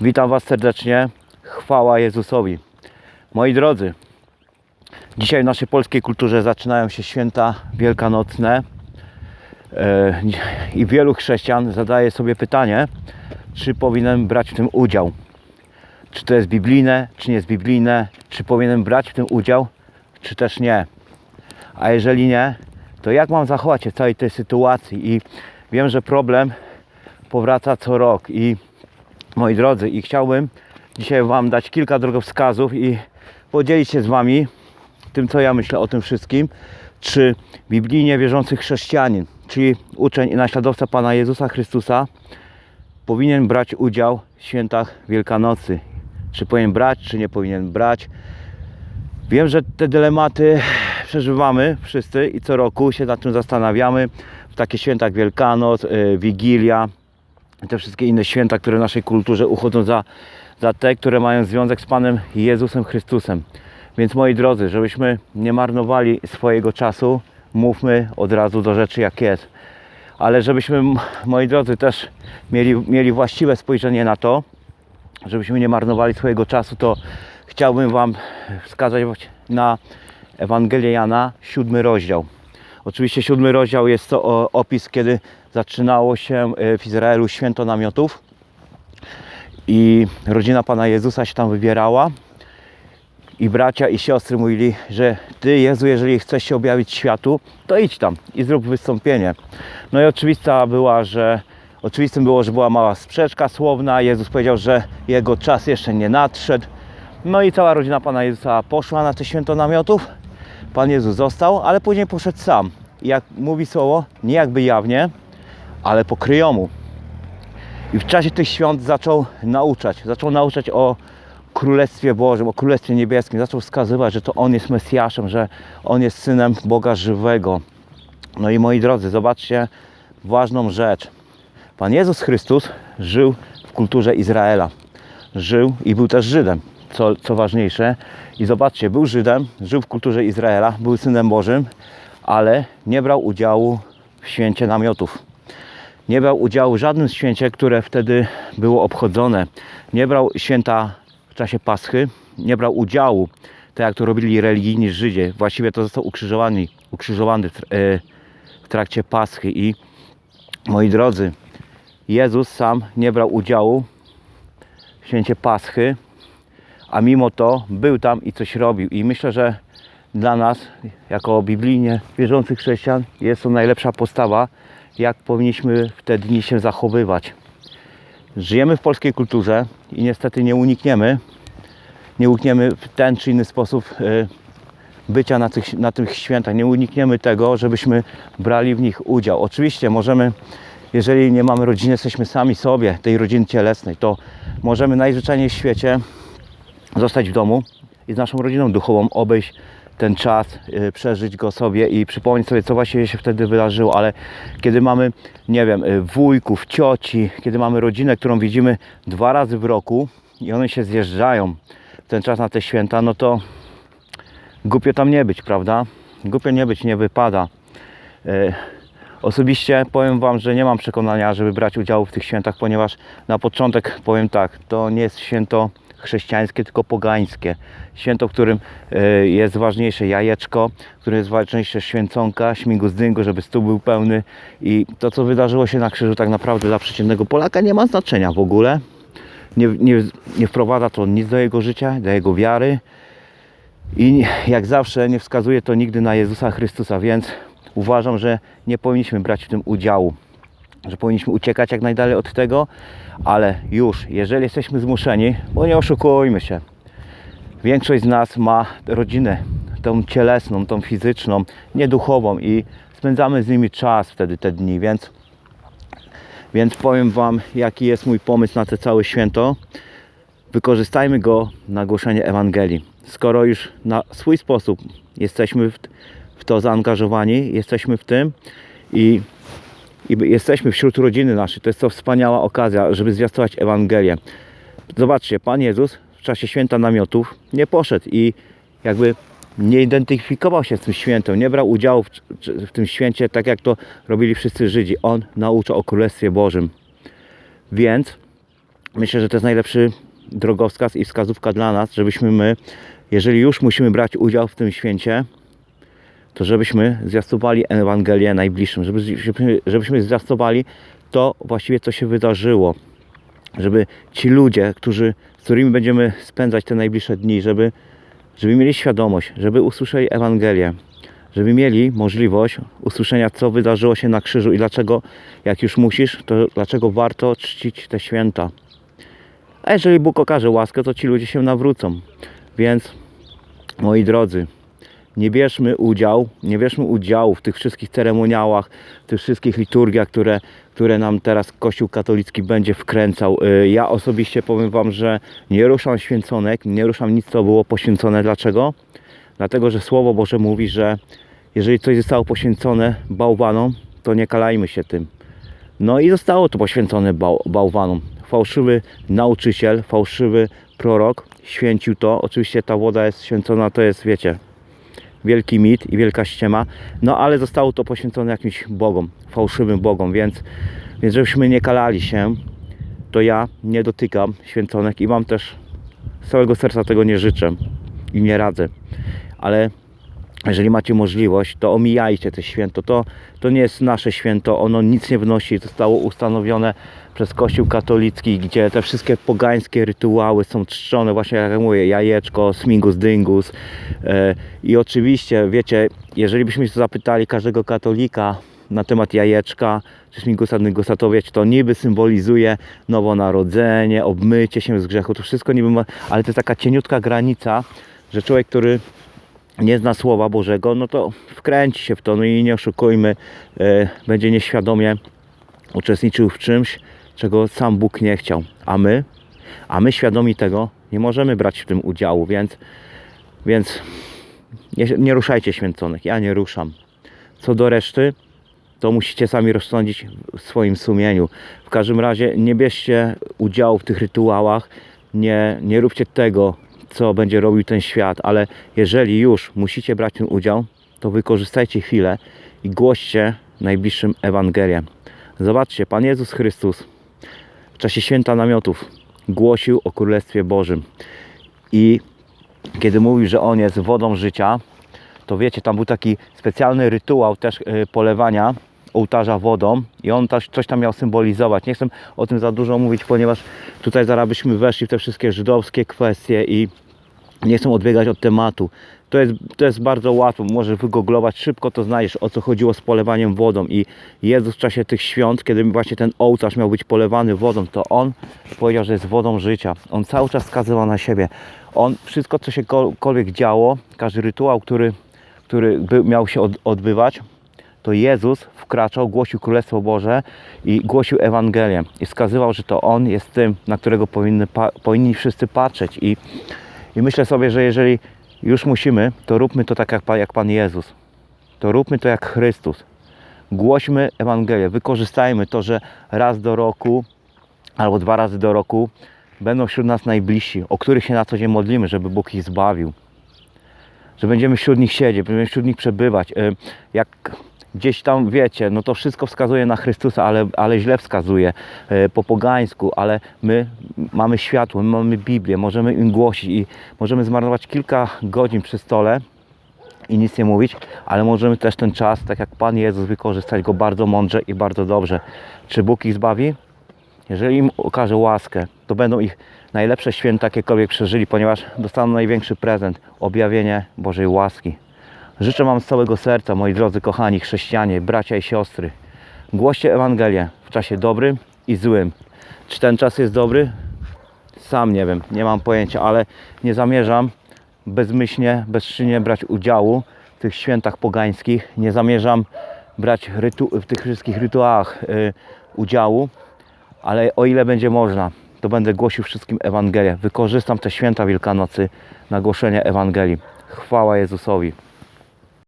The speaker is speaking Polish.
Witam Was serdecznie. Chwała Jezusowi. Moi drodzy, dzisiaj w naszej polskiej kulturze zaczynają się święta wielkanocne E, i wielu chrześcijan zadaje sobie pytanie, czy powinien brać w tym udział. Czy to jest biblijne, czy nie jest biblijne, czy powinienem brać w tym udział, czy też nie. A jeżeli nie, to jak mam zachować się w całej tej sytuacji? I wiem, że problem powraca co rok i moi drodzy, i chciałbym dzisiaj Wam dać kilka drogowskazów i podzielić się z Wami tym, co ja myślę o tym wszystkim, czy biblijnie wierzący chrześcijanin, czyli uczeń i naśladowca Pana Jezusa Chrystusa powinien brać udział w świętach Wielkanocy. Czy powinien brać, czy nie powinien brać. Wiem, że te dylematy przeżywamy wszyscy i co roku się nad tym zastanawiamy. W takich świętach Wielkanoc, y, Wigilia, te wszystkie inne święta, które w naszej kulturze uchodzą za, za te, które mają związek z Panem Jezusem Chrystusem. Więc moi drodzy, żebyśmy nie marnowali swojego czasu, mówmy od razu do rzeczy jak jest. Ale żebyśmy, moi drodzy, też mieli, mieli właściwe spojrzenie na to, żebyśmy nie marnowali swojego czasu, to chciałbym Wam wskazać na Ewangelię Jana, siódmy rozdział. Oczywiście siódmy rozdział jest to opis, kiedy zaczynało się e, w Izraelu święto namiotów i rodzina Pana Jezusa się tam wybierała i bracia i siostry mówili, że Ty Jezu, jeżeli chcesz się objawić światu, to idź tam i zrób wystąpienie. No i oczywista była, że oczywistym było, że była mała sprzeczka słowna. Jezus powiedział, że jego czas jeszcze nie nadszedł. No i cała rodzina Pana Jezusa poszła na te święto namiotów. Pan Jezus został, ale później poszedł sam. I jak mówi słowo, nie jakby jawnie, ale po kryjomu. I w czasie tych świąt zaczął nauczać. Zaczął nauczać o Królestwie Bożym, o Królestwie Niebieskim. Zaczął wskazywać, że to On jest Mesjaszem, że On jest Synem Boga Żywego. No i moi drodzy, zobaczcie ważną rzecz. Pan Jezus Chrystus żył w kulturze Izraela. Żył i był też Żydem, co, co ważniejsze. I zobaczcie, był Żydem, żył w kulturze Izraela, był Synem Bożym, ale nie brał udziału w święcie namiotów. Nie brał udziału w żadnym święcie, które wtedy było obchodzone. Nie brał święta w czasie Paschy, nie brał udziału, tak jak to robili religijni Żydzie. Właściwie to został ukrzyżowany, ukrzyżowany e, w trakcie Paschy. I moi drodzy, Jezus sam nie brał udziału w święcie Paschy, a mimo to był tam i coś robił. I myślę, że dla nas, jako biblijnie wierzących chrześcijan, jest to najlepsza postawa, jak powinniśmy w te dni się zachowywać. Żyjemy w polskiej kulturze i niestety nie unikniemy, nie unikniemy w ten czy inny sposób e, bycia na tych, na tych świętach. Nie unikniemy tego, żebyśmy brali w nich udział. Oczywiście możemy, jeżeli nie mamy rodziny, jesteśmy sami sobie, tej rodziny cielesnej, to możemy najzwyczajniej w świecie zostać w domu i z naszą rodziną duchową obejść ten czas, y, przeżyć go sobie i przypomnieć sobie, co właściwie się wtedy wydarzyło, ale kiedy mamy, nie wiem, y, wujków, cioci, kiedy mamy rodzinę, którą widzimy dwa razy w roku i one się zjeżdżają ten czas na te święta, no to głupio tam nie być, prawda? Głupio nie być, nie wypada. Y, Osobiście powiem Wam, że nie mam przekonania, żeby brać udział w tych świętach, ponieważ na początek powiem tak, to nie jest święto chrześcijańskie, tylko pogańskie. Święto, w którym e, jest ważniejsze jajeczko, w którym jest ważniejsze święconka, śmigus dyngo, żeby stół był pełny i to, co wydarzyło się na krzyżu tak naprawdę dla przeciętnego Polaka nie ma znaczenia w ogóle. Nie, nie, nie wprowadza to nic do jego życia, do jego wiary i jak zawsze nie wskazuje to nigdy na Jezusa Chrystusa, więc uważam, że nie powinniśmy brać w tym udziału, że powinniśmy uciekać jak najdalej od tego, ale już, jeżeli jesteśmy zmuszeni, bo nie oszukujmy się, większość z nas ma rodzinę, tą cielesną, tą fizyczną, nie duchową i spędzamy z nimi czas wtedy te dni, więc, więc powiem Wam, jaki jest mój pomysł na te całe święto. Wykorzystajmy go na głoszenie Ewangelii. Skoro już na swój sposób jesteśmy w, w to zaangażowani, jesteśmy w tym i, i jesteśmy wśród rodziny naszej, to jest to wspaniała okazja, żeby zwiastować Ewangelię. Zobaczcie, Pan Jezus w czasie święta namiotów nie poszedł i jakby nie identyfikował się z tym świętem, nie brał udziału w, w tym święcie tak jak to robili wszyscy Żydzi. On nauczał o Królestwie Bożym. Więc myślę, że to jest najlepszy drogowskaz i wskazówka dla nas, żebyśmy my, jeżeli już musimy brać udział w tym święcie, to żebyśmy zwiastowali Ewangelię najbliższym, żeby, żebyśmy, żebyśmy zwiastowali to właściwie, co się wydarzyło. Żeby ci ludzie, którzy, z którymi będziemy spędzać te najbliższe dni, żeby, żeby mieli świadomość, żeby usłyszeli Ewangelię, żeby mieli możliwość usłyszenia, co wydarzyło się na krzyżu i dlaczego, jak już musisz, to dlaczego warto czcić te święta. A jeżeli Bóg okaże łaskę, to ci ludzie się nawrócą. Więc, moi drodzy, nie bierzmy udział, nie bierzmy udziału w tych wszystkich ceremoniałach, w tych wszystkich liturgiach, które, które nam teraz Kościół katolicki będzie wkręcał. Y, Ja osobiście powiem Wam, że nie ruszam święconek, nie ruszam nic, co było poświęcone. Dlaczego? Dlatego, że Słowo Boże mówi, że jeżeli coś zostało poświęcone bałwanom, to nie kalajmy się tym. No i zostało to poświęcone bał, bałwanom. Fałszywy nauczyciel, fałszywy prorok święcił to. Oczywiście ta woda jest święcona, to jest, wiecie, wielki mit i wielka ściema. No ale zostało to poświęcone jakimś bogom, fałszywym bogom, więc, więc żebyśmy nie kalali się, to ja nie dotykam święconek i Wam też z całego serca tego nie życzę i nie radzę. Ale jeżeli macie możliwość, to omijajcie te święto. To, to nie jest nasze święto, ono nic nie wnosi. Zostało ustanowione przez Kościół katolicki, gdzie te wszystkie pogańskie rytuały są czczone, właśnie jak ja mówię, jajeczko, smingus, dyngus. E, I oczywiście, wiecie, jeżeli byśmy się zapytali każdego katolika na temat jajeczka, czy smingusa, dyngusa, to wiecie, to niby symbolizuje nowonarodzenie, obmycie się z grzechu, to wszystko niby ma, ale to jest taka cieniutka granica, że człowiek, który nie zna Słowa Bożego, no to wkręci się w to, no i nie oszukujmy, e, będzie nieświadomie uczestniczył w czymś, czego sam Bóg nie chciał. A my, a my świadomi tego, nie możemy brać w tym udziału, więc, więc nie, nie ruszajcie święconych, ja nie ruszam. Co do reszty, to musicie sami rozsądzić w swoim sumieniu. W każdym razie nie bierzcie udziału w tych rytuałach, nie, nie róbcie tego, co będzie robił ten świat, ale jeżeli już musicie brać w udział, to wykorzystajcie chwilę i głoście najbliższym Ewangelię. Zobaczcie, Pan Jezus Chrystus w czasie święta namiotów głosił o Królestwie Bożym i kiedy mówił, że On jest wodą życia, to wiecie, tam był taki specjalny rytuał też y, polewania ołtarza wodą i on też coś tam miał symbolizować. Nie chcę o tym za dużo mówić, ponieważ tutaj zaraz byśmy weszli w te wszystkie żydowskie kwestie i nie chcę odbiegać od tematu. To jest, to jest bardzo łatwo, możesz wygooglować, szybko to znajdziesz, o co chodziło z polewaniem wodą i Jezus w czasie tych świąt, kiedy właśnie ten ołtarz miał być polewany wodą, to On powiedział, że jest wodą życia. On cały czas wskazywał na siebie. On, wszystko co się działo, każdy rytuał, który, który miał się od, odbywać, to Jezus wkraczał, głosił Królestwo Boże i głosił Ewangelię i wskazywał, że to On jest tym, na którego powinny, powinni wszyscy patrzeć i, i myślę sobie, że jeżeli już musimy, to róbmy to tak jak, Pan- jak Pan Jezus. To róbmy to jak Chrystus. Głośmy Ewangelię, wykorzystajmy to, że raz do roku albo dwa razy do roku będą wśród nas najbliżsi, o których się na co dzień modlimy, żeby Bóg ich zbawił. Że będziemy wśród nich siedzieć, będziemy wśród nich przebywać. E, Jak gdzieś tam wiecie, no to wszystko wskazuje na Chrystusa, ale, ale źle wskazuje e, po pogańsku, ale my mamy światło, my mamy Biblię, możemy im głosić i możemy zmarnować kilka godzin przy stole i nic nie mówić, ale możemy też ten czas, tak jak Pan Jezus, wykorzystać go bardzo mądrze i bardzo dobrze. Czy Bóg ich zbawi? Jeżeli im okaże łaskę, to będą ich najlepsze święta, jakiekolwiek przeżyli, ponieważ dostaną największy prezent objawienie Bożej łaski. Życzę Wam z całego serca, moi drodzy, kochani chrześcijanie, bracia i siostry. Głoście Ewangelię w czasie dobrym i złym. Czy ten czas jest dobry? Sam nie wiem, nie mam pojęcia, ale nie zamierzam bezmyślnie, bezczynnie brać udziału w tych świętach pogańskich. Nie zamierzam brać w tych wszystkich rytuałach y, udziału, ale o ile będzie można, to będę głosił wszystkim Ewangelię. Wykorzystam te święta Wielkanocy na głoszenie Ewangelii. Chwała Jezusowi.